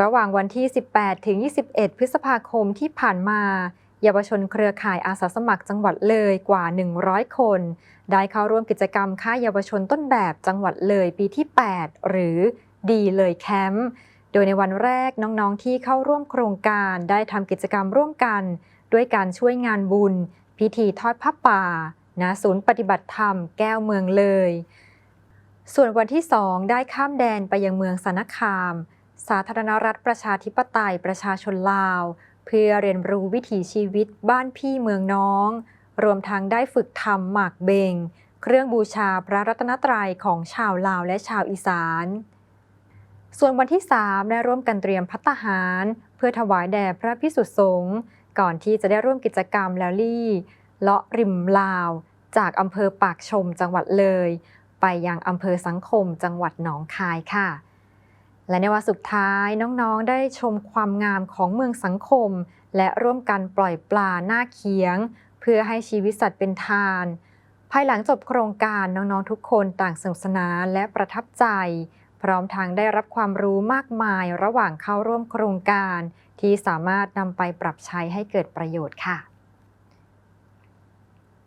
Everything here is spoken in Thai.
ระหว่างวันที่ 18 ถึง 21 พฤษภาคมที่ผ่านมาเยาวชนเครือข่ายอาสาสมัครจังหวัดเลยกว่า 100 คน ได้เข้าร่วมกิจกรรมค่ายเยาวชนต้นแบบจังหวัดเลยปีที่ 8 หรือดีเลยแคมป์ โดยในวันแรกน้องๆที่เข้าร่วมโครงการได้ทำกิจกรรมร่วมกัน ด้วยการช่วยงานบุญ พิธีทอดผ้าป่าณศูนย์ปฏิบัติธรรมแก้วเมืองเลย ส่วนวันที่ 2 ได้ข้ามแดนไปยังเมืองสานคาม สาธารณรัฐประชาธิปไตยประชาชนลาว เพื่อเรียนรู้วิถีชีวิตบ้านพี่เมืองน้อง รวมทั้งได้ฝึกทำหมากเบง เครื่องบูชาพระรัตนตรัยของชาวลาวและชาวอีสาน ส่วนวันที่ 3 ได้ร่วมกันเตรียมพัตตาหาร เพื่อถวายแด่พระพิสุสงฆ์ก่อนที่จะได้ร่วมกิจกรรมแลลี่เลาะริมลาว จากอำเภอปากชมจังหวัดเลย ไปยังอำเภอสังคมจังหวัดหนองคายค่ะ และในวันสุดท้ายน้องๆ ได้ชมความงามของเมืองสังคม และร่วมกันปล่อยปลาหน้าเคียง เพื่อให้ชีวิตสัตว์เป็นทาน ภายหลังจบโครงการน้องๆทุกคนต่างสนุกสนานและประทับใจ พร้อมทางได้รับความรู้มากมายระหว่างเข้าร่วมโครงการ ที่สามารถนำไปปรับใช้ให้เกิดประโยชน์ค่ะ